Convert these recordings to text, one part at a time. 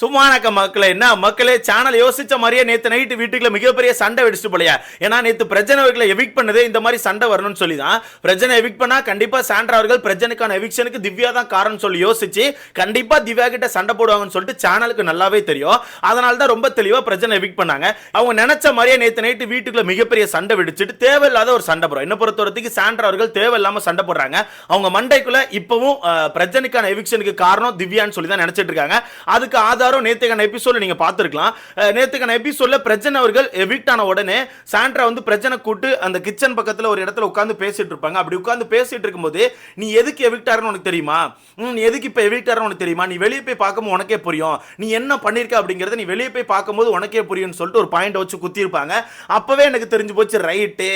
சும்மானக்க மக்களே என்ன மக்களே சேனல் யோசிச்ச மாதிரியே நேத்து நைட்டு வீட்டுக்குள்ள மிகப்பெரிய சண்டை வெடிச்சுட்டு போலையா? ஏன்னா நேத்து பிரஜனை அவர்களை எவிக் பண்ணதே இந்த மாதிரி சண்டை வரணும்னு சொல்லி தான் பிரஜனை எவிக் பண்ணா கண்டிப்பா சாண்ட்ரா அவர்கள் பிரஜனுக்கான எவிக்ஷனுக்கு திவ்யா தான் காரணம் சொல்லி யோசிச்சு கண்டிப்பா திவ்யா கிட்ட சண்டை போடுவாங்கன்னு சொல்லிட்டு சேனலுக்கு நல்லாவே தெரியும். அதனால தான் ரொம்ப தெளிவா பிரஜனை எவிக் பண்ணாங்க. அவங்க நினைச்ச மாதிரியே நேத்து நைட்டு வீட்டுக்குள்ள மிகப்பெரிய சண்டை வெடிச்சிட்டு தேவையில்லாத ஒரு சண்டை போறோம் என்ன பொறுத்தவரத்துக்கு சாண்ட்ரா அவர்கள் தேவையில்லாம சண்டை போடுறாங்க. அவங்க மண்டைக்குள்ள இப்பவும் பிரஜனுக்கான எவிக்ஷனுக்கு காரணம் திவ்யான்னு சொல்லி தான் நினைச்சிட்டு இருக்காங்க. அதுக்கு ஆதாரம் நேத்துக்கான எபிசோட நீங்க பார்த்துருக்கலாம். நேத்துக்கான எபிசோட்ல பிரச்சனை அவர்கள் எவிக்ட் ஆன உடனே சாண்ட்ரா வந்து பிரச்சனை கூட்டு அந்த கிச்சன் பக்கத்துல ஒரு இடத்துல உட்காந்து பேசிட்டு இருப்பாங்க. அப்படி உட்காந்து பேசிட்டு இருக்கும்போது நீ எதுக்கு எவிக்ட் ஆறன்னு உனக்கு தெரியுமா? நீ எதுக்கு இப்ப எவிக்ட் ஆறன்னு உனக்கு தெரியுமா? நீ வெளியே போய் பார்க்கும்போது உனக்கே புரியும். நீ என்ன பண்ணிருக்க அப்படிங்கறத நீ வெளியே போய் பார்க்கும்போது உனக்கே புரியும்னு சொல்லிட்டு ஒரு பாயிண்ட் வச்சு குத்தி இருப்பாங்க அப்பவே எனக்கு தெரிஞ்சு போச்சு ரைட்டு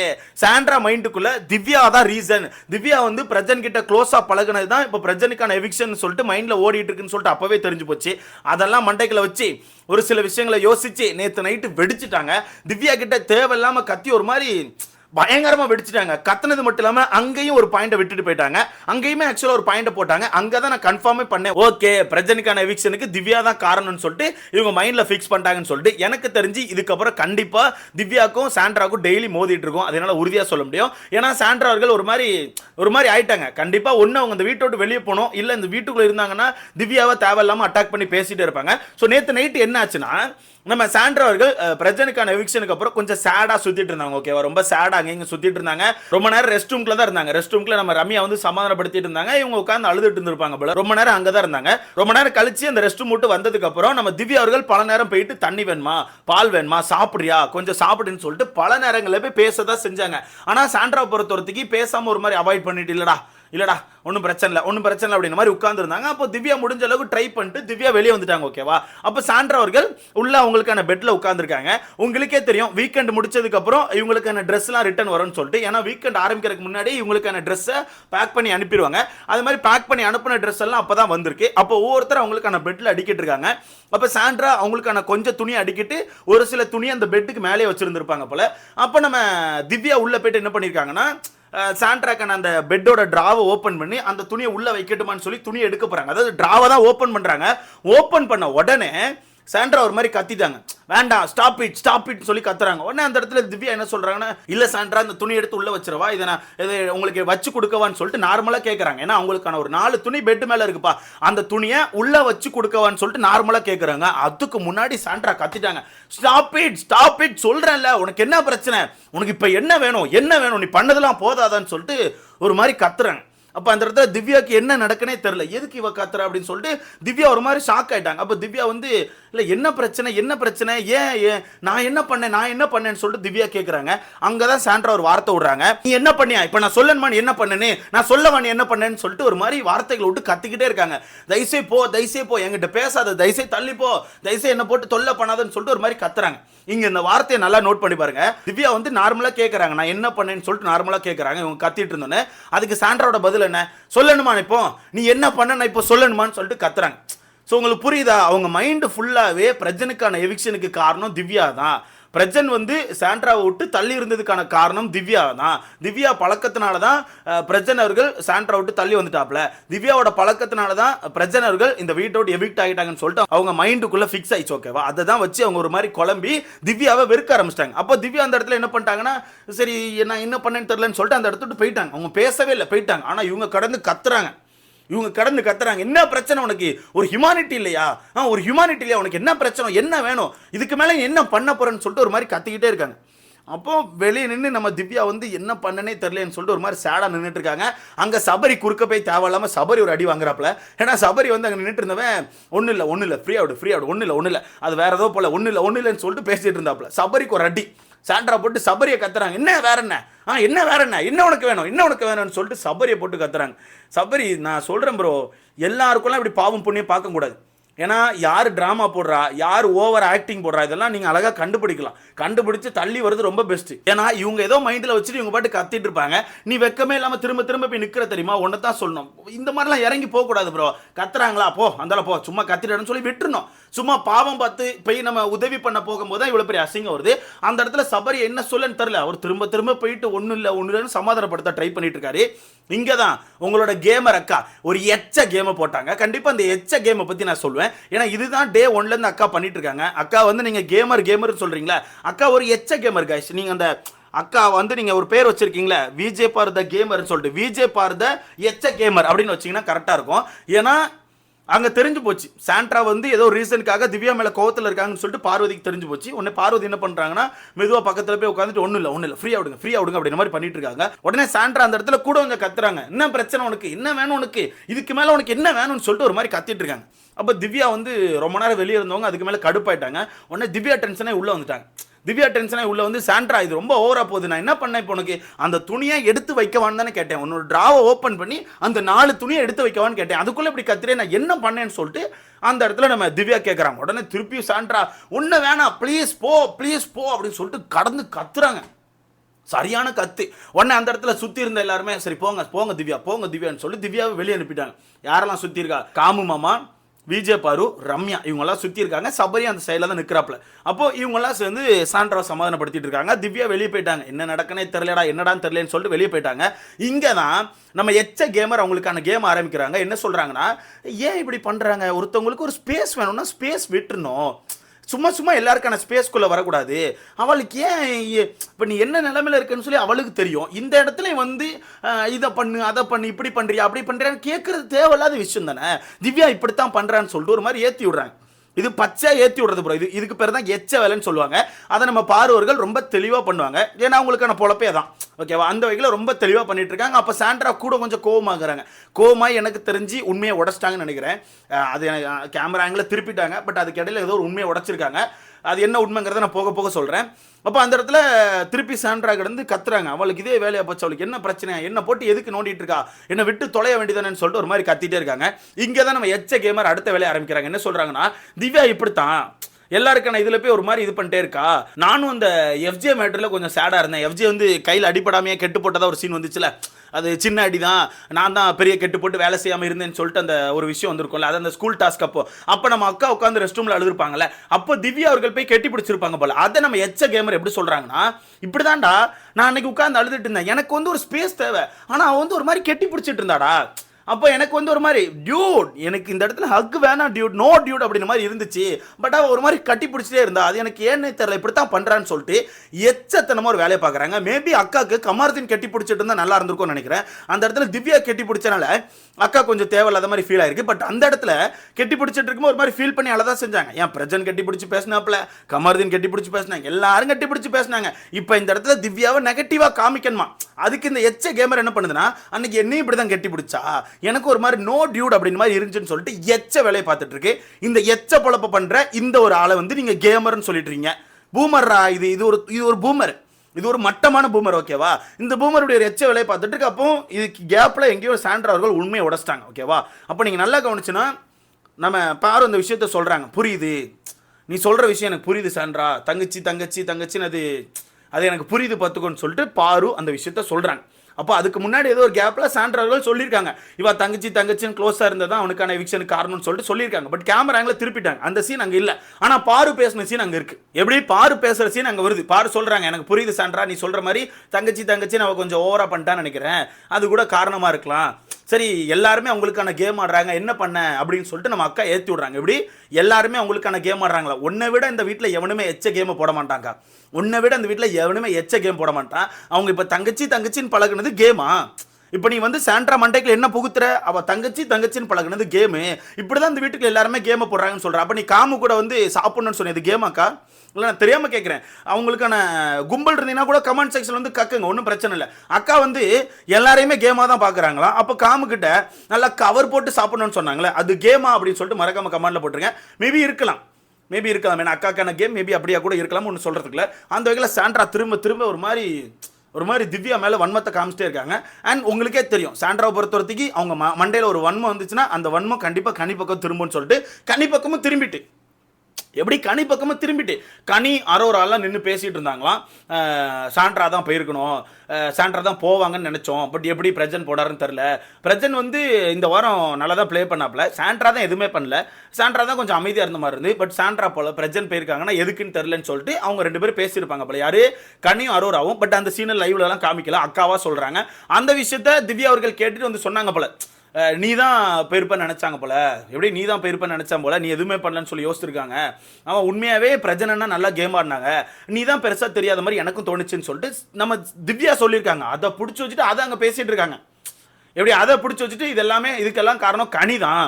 சாண்ட்ரா மைண்டுக்குள்ள திவ்யா தான் ரீசன் திவ்யா வந்து பிரஜன் கிட்ட க்ளோஸா பழகுனது தான் இப்போ பிரஜனுக்கான எவிக்ஷன் சொல்லிட்டு மைண்ட்ல ஓடிட்டு இருக்குன்னு சொல்லிட்டு அப்பவே தெரிஞ்சு போச்சு. அதெல்லாம் மண்டைக்குள்ள வச்சு ஒரு சில விஷயங்களை யோசிச்சு நேத்து நைட்டு வெடிச்சிட்டாங்க. திவ்யா கிட்ட தேவையில்லாம கத்தி ஒரு மாதிரி பயங்கரமாக வெடிச்சிட்டாங்க. கத்துனது மட்டும் இல்லாமல் அங்கேயும் ஒரு பாயிண்டை விட்டுட்டு போயிட்டாங்க. அங்கேயுமே ஆக்சுவலாக ஒரு பாயிண்டை போட்டாங்க. அங்கே தான் நான் கன்ஃபார்மே பண்ணேன். ஓகே பிரஜனுக்கான எவிக்ஷனுக்கு திவ்யா தான் காரணம்னு சொல்லிட்டு இவங்க மைண்டில் ஃபிக்ஸ் பண்ணிட்டாங்கன்னு சொல்லிட்டு எனக்கு தெரிஞ்சு இதுக்கப்புறம் கண்டிப்பாக திவ்யாக்கும் சாண்ட்ராக்கும் டெய்லி மோதிட்டு இருக்கும். அதனால உறுதியாக சொல்ல முடியும். ஏன்னா சாண்ட்ரா அவர்கள் ஒரு மாதிரி ஒரு மாதிரி ஆயிட்டாங்க. கண்டிப்பாக ஒன்று அவங்க இந்த வீட்டை விட்டு வெளியே போகணும் இல்லை இந்த வீட்டுக்குள்ளே இருந்தாங்கன்னா திவ்யாவை தேவையில்லாமல் அட்டாக் பண்ணி பேசிட்டு இருப்பாங்க. ஸோ நேற்று நைட்டு என்ன ஆச்சுன்னா நம்ம சாண்ட்ரா அவர்கள் பிரஜனுக்கான எவிக்ஷனுக்கு அப்புறம் கொஞ்சம் சேடா சுத்திட்டு இருந்தாங்க ஓகேவா ரொம்ப சேடா அங்கே சுத்திட்டு இருந்தாங்க. ரொம்ப நேரம் ரெஸ்ட் ரூம்ல தான் இருந்தாங்க. ரெஸ்ட் ரூம்ல நம்ம ரம்யா வந்து சமாதானப்படுத்திட்டு இருந்தாங்க. இவங்க உட்காந்து அழுதுட்டு இருந்திருப்பாங்க போல. ரொம்ப நேரம் அங்க தான் இருந்தாங்க. ரொம்ப நேரம் கழிச்சு அந்த ரெஸ்ட் ரூம் விட்டு வந்ததுக்கு அப்புறம் நம்ம திவ்யா அவர்கள் பல நேரம் போயிட்டு தண்ணி வேணுமா? பால் வேணுமா? சாப்பிடுறியா? கொஞ்சம் சாப்பிடுன்னு சொல்லிட்டு பல நேரங்களில் போய் பேச தான் செஞ்சாங்க. ஆனா சாண்ட்ரா பொறுத்தவரைக்கு பேசாம ஒரு மாதிரி அவாய்ட் பண்ணிட்டு இல்லடா இல்லடா ஒன்றும் பிரச்சனை இல்லை ஒன்றும் பிரச்சனை இல்லை அப்படின்ற மாதிரி உட்காந்துருந்தாங்க அப்போ திவ்யா முடிஞ்ச அளவுக்கு ட்ரை பண்ணிட்டு திவ்யா வெளியே வந்துட்டாங்க ஓகேவா அப்போ சாண்ட்ரா அவர்கள் உள்ள அவங்களுக்கான பெட்டில் உட்காந்துருக்காங்க உங்களுக்கே தெரியும் வீக்கெண்ட் முடிச்சதுக்கப்புறம் இவங்களுக்கான ட்ரெஸ்லாம் ரிட்டர்ன் வரும்னு சொல்லிட்டு ஏன்னா வீக்கெண்ட் ஆரம்பிக்கிறதுக்கு முன்னாடி இவங்களுக்கான ட்ரெஸ்ஸை பேக் பண்ணி அனுப்பிடுவாங்க. அது மாதிரி பேக் பண்ணி அனுப்பின ட்ரெஸ் எல்லாம் அப்போ தான் வந்திருக்கு. அப்போ ஒவ்வொருத்தரும் அவங்களுக்கான பெட்டில் அடிக்கிட்டு இருக்காங்க. அப்போ சாண்ட்ரா அவங்களுக்கான கொஞ்சம் துணி அடிக்கிட்டு ஒரு சில துணி அந்த பெட்டுக்கு மேலே வச்சிருந்திருப்பாங்க போல. அப்போ நம்ம திவ்யா உள்ளே போயிட்டு என்ன பண்ணியிருக்காங்கன்னா சாண்ட்ராக்கன் அந்த பெட்டோட டிராவை ஓப்பன் பண்ணி அந்த துணியை உள்ளே வைக்கட்டுமான்னு சொல்லி துணியை எடுக்க போகிறாங்க அதாவது டிராவை தான் ஓப்பன் பண்ணுறாங்க ஓப்பன் பண்ண உடனே சாண்ட்ரா ஒரு மாதிரி கத்திட்டாங்க. வேண்டாம் ஸ்டாப் இட் ஸ்டாப் இட் சொல்லி கத்துறாங்க. உடனே அந்த இடத்துல திவ்யா என்ன சொல்றாங்கன்னா இல்ல சாண்ட்ரா இந்த துணி எடுத்து உள்ள வச்சிருவா. இதை நான் இது உங்களுக்கு வச்சு கொடுக்கவான்னு சொல்லிட்டு நார்மலா கேட்கறாங்க ஏன்னா அவங்களுக்கான ஒரு நாலு துணி பெட் மேல இருக்குப்பா. அந்த துணியை உள்ள வச்சு கொடுக்கவான்னு சொல்லிட்டு நார்மலா கேட்கறாங்க அதுக்கு முன்னாடி சாண்ட்ரா கத்திட்டாங்க. ஸ்டாப் இட் ஸ்டாப் இட் சொல்றேன்ல உனக்கு என்ன பிரச்சனை? உனக்கு இப்ப என்ன வேணும்? என்ன வேணும்? நீ பண்ணதெல்லாம் போதாதான்னு சொல்லிட்டு ஒரு மாதிரி கத்துறாங்க. அப்போ அந்த இடத்துல திவ்யாவுக்கு என்ன நடக்குனே தெரில எதுக்கு இவ கத்துறா அப்படின்னு சொல்லிட்டு திவ்யா ஒரு மாதிரி ஷாக் ஆயிட்டாங்க. அப்போ திவ்யா வந்து இல்லை என்ன பிரச்சனை? என்ன பிரச்சனை? ஏன் ஏன்? நான் என்ன பண்ணேன்? நான் என்ன பண்ணேன்னு சொல்லிட்டு திவ்யா கேட்குறாங்க அங்கே தான் சாண்ட்ரா ஒரு வார்த்தை விடுறாங்க. நீ என்ன பண்ணியா? இப்போ நான் சொல்லணுமா? நீ என்ன பண்ணேன்னு நான் சொல்லவா நீ என்ன பண்ணேன்னு சொல்லிட்டு ஒரு மாதிரி வார்த்தைகளை விட்டு கத்திக்கிட்டே இருக்காங்க. தயசே போ தயசே போ. என்கிட்ட பேசாத. தயசே தள்ளி போ. என்ன போட்டு தொல்லை பண்ணாதன்னு சொல்லிட்டு ஒரு மாதிரி கத்துறாங்க. இங்க இந்த வார்த்தையை நல்லா நோட் பண்ணி பாருங்க. திவ்யா வந்து நார்மலா கேக்குறாங்க. நான் என்ன பண்ணேன்னு சொல்லிட்டு நார்மலா கேக்குறாங்க. இவங்க கத்திட்டு இருந்தோன்னே அதுக்கு சாண்ட்ராவோட பதில் என்ன? சொல்லணுமா இப்போ? நீ என்ன பண்ண நான் இப்போ சொல்லணுமான்னு சொல்லிட்டு கத்துறாங்க. ஸோ உங்களுக்கு புரியுதா? அவங்க மைண்டு ஃபுல்லாகவே பிரஜனுக்கான எவிக்ஷனுக்கு காரணம் திவ்யா தான். பிரஜன் வந்து சாண்ட்ராவை விட்டு தள்ளி இருந்ததுக்கான காரணம் திவ்யா தான் திவ்யா பழக்கத்தினால தான் பிரஜன் அவர்கள் சாண்ட்ரா விட்டு தள்ளி வந்துட்டாப்ல. திவ்யாவோட பழக்கத்தினால தான் பிரஜன் அவர்கள் இந்த வீட்டை விட்டு எவிக்ட் ஆகிட்டாங்கன்னு சொல்லிட்டு அவங்க மைண்டுக்குள்ள ஃபிக்ஸ் ஆயிடுச்சு ஓகேவா அதை தான் வச்சு அவங்க ஒரு மாதிரி குழம்பி திவ்யாவை வெறுக்க ஆரம்பிச்சிட்டாங்க. அப்போ திவ்யா அந்த இடத்துல என்ன பண்ணிட்டாங்கன்னா சரி நான் என்ன பண்ணேன்னு தெரிலன்னு சொல்லிட்டு அந்த இடத்த விட்டு போயிட்டாங்க. அவங்க பேசவே இல்லை போயிட்டாங்க. ஆனால் இவங்க கடந்து கத்துறாங்க. இவங்க கடந்து கத்துறாங்க. என்ன பிரச்சனை உனக்கு? ஒரு ஹியூமானிட்டி இல்லையா? ஆ ஒரு ஹியூமானிட்டி இல்லையா? உனக்கு என்ன பிரச்சனை? என்ன வேணும்? இதுக்கு மேலே என்ன பண்ண போறேன்னு சொல்லிட்டு ஒரு மாதிரி கத்திக்கிட்டே இருக்காங்க. அப்போ வெளியே நின்று நம்ம திவ்யா வந்து என்ன பண்ணனே தெரியலன்னு சொல்லிட்டு ஒரு மாதிரி சேடாக நின்றுட்டு இருக்காங்க அங்கே சபரி குறுக்க போய் தேவையில்லாமல் சபரி ஒரு அடி வாங்குறாப்புல. ஏன்னா சபரி வந்து அங்கே நின்றுட்டு இருந்தவன் ஒன்றும் இல்லை ஒன்றும் இல்லை ஃப்ரீ ஆகிடு ஃப்ரீ ஆகிடு ஒன்றும் இல்லை ஒன்றும் இல்லை. அது வேற ஏதோ போல ஒன்றும் இல்லை ஒன்றும் இல்லைன்னு சொல்லிட்டு பேசிட்டு இருந்தாப்புல. சபரிக்கு ஒரு அடி. சாண்ட்ரா போட்டு சபரியை கத்துறாங்க. என்ன வேற என்ன? ஆ என்ன வேற என்ன? என்ன உனக்கு வேணும்? என்ன உனக்கு வேணும்னு சொல்லிட்டு சபரியை போட்டு கத்துறாங்க. சபரி நான் சொல்கிறேன் ப்ரோ எல்லாருக்கும்லாம் இப்படி பாவம் புண்ணியம் பார்க்கக்கூடாது. ஏன்னா யார் ட்ராமா போடுறா யார் ஓவர் ஆக்டிங் போடுறா இதெல்லாம் நீங்கள் அழகாக கண்டுபிடிக்கலாம். கண்டுபிடிச்சு தள்ளி வருது ரொம்ப பெஸ்ட் ஏன்னா இவங்க ஏதோ மைண்டில் வச்சுட்டு இவங்க பாட்டு கத்திட்டு இருப்பாங்க. நீ வெக்கமே இல்லாமல் திரும்ப திரும்ப போய் நிற்கிற தெரியுமா? ஒன்று தான் சொல்லணும். இந்த மாதிரிலாம் இறங்கி போகக்கூடாது ப்ரோ கத்துறாங்களா? போ அந்தால போ. சும்மா கத்திடணும்னு சொல்லி விட்டுறணும். சும்மா பாவம் பார்த்து போய் நம்ம உதவி பண்ண போகும்போது தான் இவ்வளோ பெரிய அசிங்கம் வருது. அந்த இடத்துல சபரி என்ன சொல்லுன்னு தெரில அவர் திரும்ப திரும்ப போயிட்டு ஒன்றும் இல்லை ஒன்றும் இல்லைன்னு சமாதானப்படுத்த ட்ரை பண்ணிட்டு இருக்காரு. இங்கே தான் உங்களோட கேமர் அக்கா ஒரு எச்ச கேமை போட்டாங்க. கண்டிப்பாக அந்த எச்ச கேமை பற்றி நான் சொல்லுவேன் ஏன்னா இதுதான் டே ஒன்ல இருந்து அக்கா பண்ணிட்டு இருக்காங்க அக்கா வந்து நீங்கள் கேமர் கேமர் சொல்கிறீங்களா அக்கா ஒரு எச்ச கேமர் கைஸ் நீங்கள் அந்த அக்கா வந்து நீங்க ஒரு பேர் வச்சிருக்கீங்களே விஜே பார் த கேமர்னு சொல்லிட்டு. விஜே பார் த எச்ச கேமர் அப்படின்னு வச்சீங்கன்னா கரெக்டா இருக்கும். ஏன்னா அங்கே தெரிஞ்சு போச்சு. சாண்ட்ரா வந்து ஏதோ ரீசனுக்காக திவ்யா மேலே கோவத்தில் இருக்காங்கன்னு சொல்லிட்டு பார்வதிக்கு தெரிஞ்சு போச்சு. உடனே பார்வதி என்ன பண்ணுறாங்கன்னா மெதுவாக பக்கத்தில் போய் உட்காந்துட்டு ஒன்றும் இல்லை ஒன்றும் இல்லை ஃப்ரீ விடுங்க ஃப்ரீ விடுங்க அப்படின்ற மாதிரி பண்ணிட்டு இருக்காங்க. உடனே சாண்ட்ரா அந்த இடத்துல கூட கொஞ்சம் கத்துறாங்க. என்ன பிரச்சனை உனக்கு? என்ன வேணும் உனக்கு? இதுக்கு மேலே உனக்கு என்ன வேணும்னு சொல்லிட்டு ஒரு மாதிரி கத்திட்டு இருக்காங்க. அப்போ திவ்யா வந்து ரொம்ப நேரம் வெளியே இருந்தவங்க அதுக்கு மேலே கடுப்பாயிட்டாங்க. உடனே திவ்யா டென்ஷனே உள்ளே வந்துட்டாங்க. திவ்யா டென்ஷனாக உள்ள வந்து சாண்ட்ரா இது ரொம்ப ஓவரா போகுது. நான் என்ன பண்ணேன் இப்போ உனக்கு? அந்த துணியை எடுத்து வைக்கவான்னு தானே கேட்டேன். உன்னோட ட்ராவை ஓப்பன் பண்ணி அந்த நாலு துணியை எடுத்து வைக்கவான்னு கேட்டேன். அதுக்குள்ளே இப்படி கத்துறேன் நான் என்ன பண்ணேன்னு சொல்லிட்டு அந்த இடத்துல நம்ம திவ்யா கேட்குறாங்க உடனே திருப்பி சாண்ட்ரா ஒன்று வேணாம். ப்ளீஸ் போ ப்ளீஸ் போ அப்படின்னு சொல்லிட்டு கடந்து கத்துறாங்க. சரியான கத்து. உடனே அந்த இடத்துல சுற்றி இருந்த எல்லாருமே சரி போங்க போங்க திவ்யா போங்க திவ்யான்னு சொல்லி திவ்யாவை வெளியே அனுப்பிட்டாங்க. யாரெல்லாம் சுற்றி இருக்கா? காமு மாமா விஜய் பாரு ரம்யா இவங்கெல்லாம் சுற்றி இருக்காங்க. சபரி அந்த சைடில் தான் நிற்கிறாப்புல அப்போ இவங்கெல்லாம் சேர்ந்து சாண்ட்ரா சமாதானப்படுத்திட்டு இருக்காங்க. திவ்யா வெளியே போயிட்டாங்க. என்ன நடக்குனே தெரியலடா என்னடான்னு தெரியலன்னு சொல்லிட்டு வெளியே போயிட்டாங்க. இங்கே தான் நம்ம எச்ச கேமர் அவங்களுக்கான கேம் ஆரம்பிக்கிறாங்க. என்ன சொல்கிறாங்கன்னா ஏன் இப்படி பண்ணுறாங்க ஒருத்தவங்களுக்கு ஒரு ஸ்பேஸ் வேணும்னா ஸ்பேஸ் விட்டுறணும். சும்மா சும்மா எல்லாருக்கான ஸ்பேஸ்க்குள்ளே வரக்கூடாது. அவளுக்கு ஏன் இப்போ நீ என்ன நிலமையில இருக்குன்னு சொல்லி அவளுக்கு தெரியும். இந்த இடத்துல வந்து இதை பண்ணு அதை பண்ணு இப்படி பண்ணுறியா அப்படி பண்ணுறியான்னு கேட்குறது தேவையில்லாத விஷயம் தானே. திவ்யா இப்படித்தான் பண்ணுறான்னு சொல்லிட்டு ஒரு மாதிரி ஏற்றி விடுறாங்க. இது பச்சை ஏற்றி விடுறது ப்ரோ இது இதுக்கு பேர் தான் எச்ச வேலைன்னு சொல்லுவாங்க. அதை நம்ம பார்வர்கள் ரொம்ப தெளிவாக பண்ணுவாங்க. ஏன்னா அவங்களுக்கான பொழப்பே தான் ஓகேவா அந்த வகையில் ரொம்ப தெளிவாக பண்ணிட்டு இருக்காங்க. அப்போ சாண்ட்ரா கூட கொஞ்சம் கோவமாகறாங்க. கோவமாய் எனக்கு தெரிஞ்சு உண்மையை உடச்சிட்டாங்கன்னு நினைக்கிறேன். அது எனக்கு கேமரா ஆங்கில திருப்பிட்டாங்க. பட் அதுக்கு இடையில ஏதோ ஒரு உண்மையை உடச்சிருக்காங்க. அது என்ன உண்மைங்கிறத நான் போக போக சொல்கிறேன் அப்போ அந்த இடத்துல திருப்பி சாண்ட்ரா கிடந்து கத்துறாங்க. அவளுக்கு இதே வேலையை போச்சு. அவளுக்கு என்ன பிரச்சனை? என்ன போட்டு எதுக்கு நோண்டிட்டு இருக்கா? என்ன விட்டு தொலைய வேண்டியதானு சொல்லிட்டு ஒரு மாதிரி கத்திட்டே இருக்காங்க. இங்கே தான் நம்ம எச்ச கேமர் அடுத்த வேலையை ஆரம்பிக்கிறாங்க. என்ன சொல்கிறாங்கன்னா திவ்யா இப்படித்தான். எல்லாருக்கான இதில் போய் ஒரு மாதிரி இது பண்ணிட்டே இருக்கா? நானும் அந்த எஃப்ஜே மேட்டரில் கொஞ்சம் சேடாக இருந்தேன். எஃப்ஜே வந்து கையில் அடிப்படாமையே கெட்டு போட்டதா ஒரு சீன் வந்துச்சுல. அது சின்ன அடி தான் நான் தான் பெரிய கெட்டு போட்டு வேலை செய்யாமல் இருந்தேன்னு சொல்லிட்டு அந்த ஒரு விஷயம் வந்திருக்கும்ல அது அந்த ஸ்கூல் டாஸ்க் அப்போ. அப்போ நம்ம அக்கா உட்காந்து ரெஸ்ட் ரூமில் அழுதுருப்பாங்கல்ல அப்போ திவ்யா அவர்கள் போய் கெட்டி பிடிச்சிருப்பாங்க போல. அதை நம்ம எச்ச கேமர் எப்படி சொல்கிறாங்கன்னா இப்படி தான்டா நான் அன்னைக்கு உட்காந்து அழுதுட்டு இருந்தேன். எனக்கு வந்து ஒரு ஸ்பேஸ் தேவை. ஆனால் அவன் வந்து ஒரு மாதிரி கெட்டி பிடிச்சிட்டு இருந்தாடா. அப்போ எனக்கு வந்து ஒரு மாதிரி டியூட் எனக்கு இந்த இடத்துல ஹக் வேணாம் டியூட் நோ டியூட் அப்படின்ற மாதிரி இருந்துச்சு. பட் அவள் ஒரு மாதிரி கட்டி பிடிச்சிட்டே இருந்தா. அது எனக்கு ஏன்னு தெரியல. இப்படி தான் பண்ணுறான்னு சொல்லிட்டு எச்சத்தனமாக ஒரு வேலையை பார்க்குறாங்க. மேபி அக்காவுக்கு கமாரத்தின் கட்டி பிடிச்சிட்டு இருந்தால் நல்லா இருந்திருக்கும்னு நினைக்கிறேன். அந்த இடத்துல திவ்யா கட்டி பிடிச்சனால அக்கா கொஞ்சம் தேவையில்லாத மாதிரி ஃபீல் ஆயிருக்கு. பட் அந்த இடத்துல கெட்டி பிடிச்சிட்டு இருக்கும்போது ஒரு மாதிரி ஃபீல் பண்ணி அழதான் செஞ்சாங்க. ஏன் பிரஜன் கட்டி பிடிச்சி பேசினாப்புல? கமர்தீன் கட்டி பிடிச்சி பேசினாங்க. எல்லாரும் கட்டி பிடிச்சி பேசினாங்க. இப்போ இந்த இடத்துல திவ்யாவை நெகட்டிவாக காமிக்கணுமா? அதுக்கு இந்த எச்ச கேமர் என்ன பண்ணுதுன்னா அன்னைக்கு என்னையும் இப்படி தான் கட்டி பிடிச்சா? எனக்கு ஒரு மாதிரி நோ டியூட் அப்படின்னு மாதிரி இருந்துச்சுன்னு சொல்லிட்டு எச்ச வேலையை பார்த்துட்டு இருக்கு. இந்த எச்ச பொழப்ப பண்ணுற இந்த ஒரு ஆளை வந்து நீங்கள் கேமர்னு சொல்லிட்டு இருக்கீங்க பூமர்ரா இது இது ஒரு இது ஒரு பூமர். இது ஒரு மட்டமான பூமர் ஓகேவா இந்த பூமருடைய எச்ச வேலையை பார்த்துட்டு இருக்கு. அப்போ இதுக்கு கேப்பில் எங்கேயோ சாண்ட்ரா அவர்கள் உண்மையை உடைச்சிட்டாங்க ஓகேவா அப்போ நீங்கள் நல்லா கவனிச்சுன்னா நம்ம பாரு இந்த விஷயத்த சொல்கிறாங்க புரியுது. நீ சொல்கிற விஷயம் எனக்கு புரியுது சாண்ட்ரா. தங்கச்சி தங்கச்சி தங்கச்சின்னு அது அது எனக்கு புரியுது பார்த்துக்கோன்னு சொல்லிட்டு பாரு அந்த விஷயத்த சொல்கிறாங்க அப்போ அதுக்கு முன்னாடி ஏதோ ஒரு கேப்பில் சாண்ட்ரா அவர்கள் சொல்லியிருக்காங்க. இவா தங்கச்சி தங்கச்சின்னு க்ளோஸாக இருந்தது தான் அவனுக்கான எவிக்ஷனுக்கு காரணம்னு சொல்லிட்டு சொல்லியிருக்காங்க. பட் கேமரா திருப்பிட்டாங்க. அந்த சீன் அங்கே இல்லை. ஆனால் பாரு பேசின சீன் அங்கே இருக்கு. எப்படி? பாரு பேசுகிற சீன் அங்கே வருது. பாரு சொல்கிறாங்க எனக்கு புரியுது சாண்ட்ரா நீ சொல்கிற மாதிரி தங்கச்சி தங்கச்சி அவ கொஞ்சம் ஓவரா பண்ணிட்டான்னு நினைக்கிறேன். அது கூட காரணமாக இருக்கலாம். சரி எல்லாருமே அவங்களுக்கான கேம் ஆடுறாங்க என்ன பண்ண? அப்படின்னு சொல்லிட்டு நம்ம அக்கா ஏற்றி விடுறாங்க. இப்படி எல்லாருமே அவங்களுக்கான கேம் ஆடுறாங்களா? உன்னை விட இந்த வீட்டில் எவனுமே எச்ச கேமை போட மாட்டாங்க உன்னை விட இந்த வீட்டில் எவனுமே எச்ச கேம் போட மாட்டான். அவங்க இப்போ தங்கச்சி தங்கச்சின்னு பழகுனது கேமா இப்போ நீ வந்து சாண்ட்ரா மண்டைக்குள்ள என்ன புகுத்துற? அவ தங்கச்சி தங்கச்சின்னு பழகுனது கேமு. இப்படி தான் இந்த வீட்டுக்கு எல்லாருமே கேமை போடுறாங்கன்னு சொல்ற. அப்போ நீ காமு கூட வந்து சாப்பிடணும்னு சொன்னது கேமாக்கா இல்லை நான் தெரியாமல் கேட்குறேன் அவங்களுக்கான கும்பல் இருந்தீங்கன்னா கூட கமெண்ட் செக்ஷன் வந்து கக்குங்க ஒன்றும் பிரச்சனை இல்லை. அக்கா வந்து எல்லாரையுமே கேமாக தான் பார்க்குறாங்களா அப்போ காமுக்கிட்ட நல்லா கவர் போட்டு சாப்பிடணும்னு சொன்னாங்களே அது கேமா அப்படின்னு சொல்லிட்டு மறக்காம கமெண்ட்டில் போட்டுருங்க. மேபி இருக்கலாம். மேபி இருக்கலாம். ஏன்னா அக்காக்கான கேம் மேபி அப்படியா கூட இருக்கலாம் ஒன்று சொல்கிறதுக்குல அந்த வகையில் சாண்ட்ரா திரும்ப திரும்ப ஒரு மாதிரி ஒரு மாதிரி திவ்யா மேலே வன்மத்தை காமிச்சிட்டே இருக்காங்க. அண்ட் உங்களுக்கே தெரியும் சாண்ட்ராவை பொறுத்தவரைக்கு அவங்க ம மண்டையில் ஒரு வன்மம் வந்துச்சுன்னா அந்த வன்மம் கண்டிப்பாக கனிப்பக்கம் திரும்பும்னு சொல்லிட்டு கனிப்பக்கமும் திரும்பிட்டு. எப்படி கனி பக்கமாக திரும்பிட்டு கனி அரோராலாம் நின்று பேசிகிட்டு இருந்தாங்களாம். சாண்ட்ரா தான் போயிருக்கணும். சாண்ட்ரா தான் போவாங்கன்னு நினச்சோம். பட் எப்படி பிரஜன் போடாருன்னு தெரில பிரஜன் வந்து இந்த வாரம் நல்லா தான் ப்ளே பண்ணாப்ல சாண்ட்ரா தான் எதுவுமே பண்ணல. சாண்ட்ரா தான் கொஞ்சம் அமைதியாக இருந்த மாதிரி இருந்து பட் சாண்ட்ரா போல பிரஜன் போயிருக்காங்கன்னா எதுக்குன்னு தெரிலன்னு சொல்லிட்டு அவங்க ரெண்டு பேரும் பேசியிருப்பாங்க போல. யாரு? கனியும் அரோராவும். பட் அந்த சீனில் லைவ்லலாம் காமிக்கல. அக்காவாக சொல்கிறாங்க அந்த விஷயத்த திவ்யா அவர்கள் கேட்டுட்டு வந்து சொன்னாங்க போல. நீ தான் பெருப்பை நினச்சாங்க போல. எப்படி நீ தான் பெருப்பை நினச்சா போல? நீ எதுவுமே பண்ணலன்னு சொல்லி யோசிச்சிருக்காங்க. அவன் உண்மையாகவே பிரஜனா நல்லா கேம் ஆடினாங்க. நீ தான் பெருசாக தெரியாத மாதிரி எனக்கும் தோணுச்சுன்னு சொல்லிட்டு நம்ம திவ்யா சொல்லியிருக்காங்க. அதை பிடிச்சி வச்சுட்டு அதை அங்கே பேசிகிட்டு இருக்காங்க. எப்படி அதை பிடிச்சி வச்சுட்டு இது எல்லாமே இதுக்கெல்லாம் காரணம் கனி தான்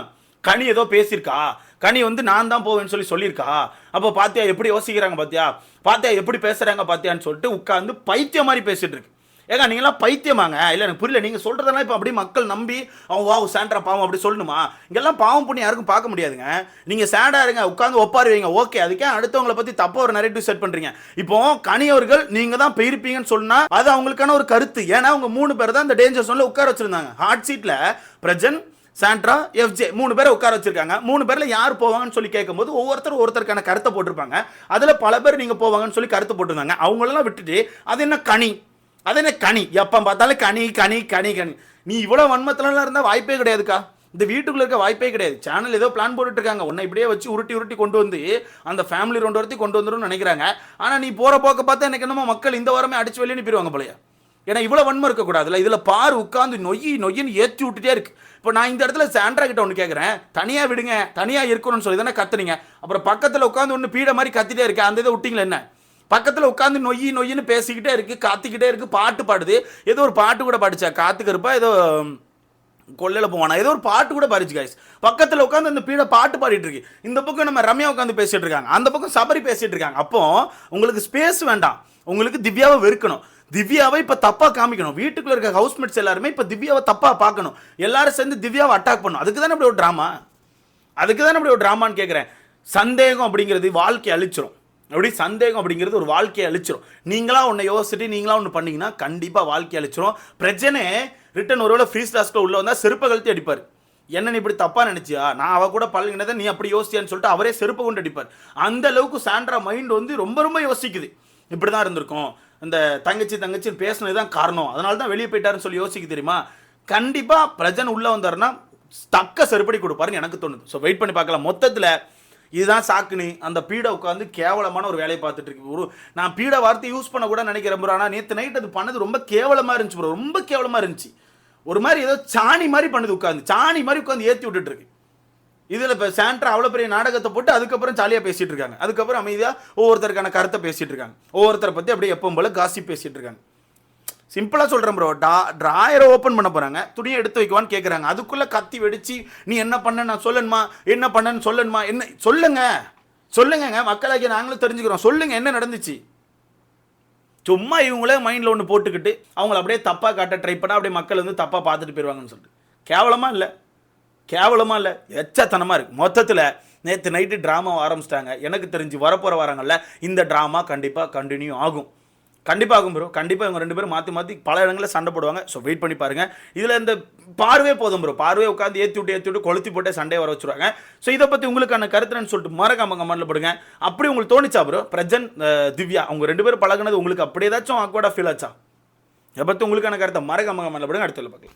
கனி ஏதோ பேசியிருக்கா. கனி வந்து நான் தான் போவேன்னு சொல்லி சொல்லியிருக்கா. அப்போ பாத்தியா எப்படி யோசிக்கிறாங்க பாத்தியா? பாத்தியா எப்படி பேசுறாங்க பாத்தியான்னு சொல்லிட்டு உட்காந்து பைத்தியம் மாதிரி பேசிட்டு இருக்கு. ஏங்க நீங்களாம் பைத்தியமாங்க. இல்லை எனக்கு புரியல. நீங்கள் சொல்கிறதெல்லாம் இப்போ அப்படியே மக்கள் நம்பி அவன் வா சாண்ட்ரா பாவம் அப்படி சொல்லணுமா? இங்கெல்லாம் பாவம் பண்ணி யாருக்கும் பார்க்க முடியாதுங்க. நீங்கள் சேடாக இருங்க உட்காந்து ஒப்பாரு வைங்க ஓகே அதுக்கே அடுத்தவங்களை பற்றி தப்பாக ஒரு நரேட்டிவ் செட் பண்ணுறீங்க இப்போ கனியவர்கள் நீங்கள் தான் போயிருப்பீங்கன்னு சொன்னால் அது அவங்களுக்கான ஒரு கருத்து. ஏன்னா அவங்க மூணு பேர் தான் இந்த டேஞ்சர் சோனில் உட்கார வச்சுருந்தாங்க. ஹாட் சீட்டில் பிரஜன் சாண்ட்ரா எஃப்ஜே மூணு பேரை உட்கார வச்சிருக்காங்க. மூணு பேரில் யார் போவாங்கன்னு சொல்லி கேட்கும்போது ஒவ்வொருத்தரும் ஒருத்தருக்கான கருத்தை போட்டிருப்பாங்க. அதில் பல பேர் நீங்கள் போவாங்கன்னு சொல்லி கருத்து போட்டிருந்தாங்க. அவங்களெல்லாம் விட்டுட்டு அது என்ன கனி? அது என்ன கனி? எப்போ பார்த்தாலும் கனி கனி கனி கனி. நீ இவ்வளோ வன்மத்துலலாம் இருந்தால் வாய்ப்பே கிடையாதுக்கா. இந்த வீட்டுக்குள்ள இருக்க வாய்ப்பே கிடையாது. சேனல் ஏதோ பிளான் போட்டுட்டு இருக்காங்க உன்னை இப்படியே வச்சு உருட்டி உருட்டி கொண்டு வந்து அந்த ஃபேமிலி ரெண்டு வரத்தி கொண்டு வந்துரும்னு நினைக்கிறாங்க. ஆனால் நீ போகிற போக்க பார்த்தா எனக்கு என்னமோ மக்கள் இந்த வாரமே அடிச்சு வெளியே அனுப்பிடுவாங்க போலையா. ஏன்னா இவ்வளோ வன்மம் இருக்கக்கூடாதுல்ல இதில் பார் உட்காந்து நொய் நொய்யின்னு ஏற்றி விட்டுட்டே இருக்கு. இப்போ நான் இந்த இடத்துல சாண்ட்ரா கிட்ட ஒன்று கேட்குறேன் தனியாக விடுங்க தனியாக இருக்கணும்னு சொல்லி தானே கத்துனீங்க. அப்புறம் பக்கத்தில் உட்காந்து ஒன்று பீட மாதிரி கத்திட்டே இருக்கேன் அந்த இதை விட்டிங்களா என்ன? பக்கத்தில் உட்காந்து நொய்யி நொய்யின்னு பேசிக்கிட்டே இருக்குது காத்திக்கிட்டே இருக்குது பாட்டு பாடுது. ஏதோ ஒரு பாட்டு கூட பாடிச்சா காத்துக்கு ஏதோ கொள்ளையில் போவானா? ஏதோ ஒரு பாட்டு கூட பாடிச்சு காய்ஸ் பக்கத்தில் உட்காந்து அந்த பீட பாட்டு பாடிட்டு இருக்கு. இந்த பக்கம் நம்ம ரம்யா உட்காந்து பேசிட்டு இருக்காங்க. அந்த பக்கம் சபரி பேசிட்டு இருக்காங்க. அப்போ உங்களுக்கு ஸ்பேஸ் வேண்டாம். உங்களுக்கு திவ்யாவை வெறுக்கணும். திவ்யாவை இப்போ தப்பாக காமிக்கணும். வீட்டுக்குள்ள இருக்க ஹவுஸ்மேட்ஸ் எல்லாருமே இப்போ திவ்யாவை தப்பாக பார்க்கணும். எல்லாரும் சேர்ந்து திவ்யாவை அட்டாக் பண்ணணும். அதுக்கு தானே இப்படி ஒரு ட்ராமா அதுக்கு தானே இப்படி ஒரு ட்ராமான்னு கேட்குறேன் சந்தேகம் அப்படிங்கிறது வாழ்க்கை அழிச்சிரும். அப்படி சந்தேகம் அப்படிங்கிறது ஒரு வாழ்க்கையை அழிச்சிரும். நீங்களா ஒன்று யோசிச்சுட்டு நீங்களா ஒன்று பண்ணீங்கன்னா கண்டிப்பாக வாழ்க்கையை அழிச்சிரும். பிரச்சனை ரிட்டன் ஒருவேளை ஃப்ரீ ஸ்டாஸ்க்கு உள்ளே வந்தால் செருப்பை கழுத்தி அடிப்பார். என்ன நீ இப்படி தப்பாக நினச்சியா? நான் அவள் கூட பழகினதை நீ அப்படி யோசிச்சியான்னு சொல்லிட்டு அவரே செருப்பு கொண்டு அடிப்பார். அந்த அளவுக்கு சாண்ட்ரா மைண்ட் வந்து ரொம்ப ரொம்ப யோசிக்குது. இப்படி தான் இருந்திருக்கும். இந்த தங்கச்சி தங்கச்சி பேசுனது தான் காரணம். அதனால தான் வெளியே போயிட்டாருன்னு சொல்லி யோசிக்க தெரியுமா? கண்டிப்பாக பிரஜன் உள்ளே வந்தாருன்னா தக்க செருப்படி கொடுப்பாருன்னு எனக்கு தோணுது. ஸோ வெயிட் பண்ணி பார்க்கலாம். மொத்தத்தில் இதுதான் சாக்குனி. அந்த பீடை உட்காந்து கேவலமான ஒரு வேலையை பார்த்துட்டு இருக்கு ஒரு நான் பீடை வார்த்தை யூஸ் பண்ண கூட நினைக்கிறேன் ப்ரோ ஆனால் நேற்று நைட் அது பண்ணது ரொம்ப கேவலமாக இருந்துச்சு ப்ரோ ரொம்ப கேவலமாக இருந்துச்சு. ஒரு மாதிரி ஏதோ சாணி மாதிரி பண்ணுது உட்காந்து சாணி மாதிரி உட்காந்து ஏற்றி விட்டுட்டு இருக்கு. இதில் இப்போ சாண்ட்ரா அவ்வளோ பெரிய நாடகத்தை போட்டு அதுக்கப்புறம் ஜாலியாக பேசிகிட்டு இருக்காங்க. அதுக்கப்புறம் அமைதியாக ஒவ்வொருத்தருக்கான கருத்தை பேசிகிட்டு இருக்காங்க. ஒவ்வொருத்தரை பற்றி அப்படியே எப்பவும் போல காசி பேசிகிட்டு இருக்காங்க. சிம்பிளாக சொல்கிறேன் ப்ரோ டா ட்ராயரை ஓப்பன் பண்ண போகிறாங்க துணியை எடுத்து வைக்குவான்னு கேட்குறாங்க அதுக்குள்ளே கத்தி வெடித்து நீ என்ன பண்ண? நான் சொல்லணுமா? என்ன பண்ணேன்னு சொல்லணுமா? என்ன? சொல்லுங்க. சொல்லுங்கங்க. மக்களாகிய நாங்களும் தெரிஞ்சுக்கிறோம். சொல்லுங்கள் என்ன நடந்துச்சு? சும்மா இவங்களே மைண்டில் ஒன்று போட்டுக்கிட்டு அவங்கள அப்படியே தப்பாக காட்ட ட்ரை பண்ணால் அப்படியே மக்கள் வந்து தப்பாக பார்த்துட்டு போயிடுவாங்கன்னு சொல்லிட்டு. கேவலமாக இல்லை. கேவலமாக இல்லை. எச்சத்தனமாக இருக்குது மொத்தத்தில் நேற்று நைட்டு ட்ராமா ஆரம்பிச்சிட்டாங்க. எனக்கு தெரிஞ்சு வரப்போகிற வாரங்களில் இந்த ட்ராமா கண்டிப்பாக கண்டினியூ ஆகும். கண்டிப்பாகும் ப்ரோ கண்டிப்பாக இவங்க ரெண்டு பேரும் மாற்றி மாற்றி பல இடங்களில் சண்டை போடுவாங்க. ஸோ வெயிட் பண்ணி பாருங்கள் இதில் இந்த பார்வே போதும் ப்ரோ பார்வே உட்காந்து ஏற்றி விட்டு ஏற்றி விட்டு கொளுத்தி போட்டே சண்டையை வர வச்சுருவாங்க. ஸோ இதை பற்றி உங்களுக்கான கருத்துன்னு சொல்லிட்டு மறக்காம கமெண்ட்ல போடுங்க. அப்படி உங்களுக்கு தோணிச்சா ப்ரோ பிரஜன் திவ்யா அவங்க ரெண்டு பேரும் பழகுனது உங்களுக்கு அப்படி ஏதாச்சும் ஆக்வர்டாக ஃபீல் ஆச்சா? இதை பற்றி உங்களுக்கான கருத்தை மறக்காம கமெண்ட்ல போடுங்க. அடுத்த பார்க்கலாம்.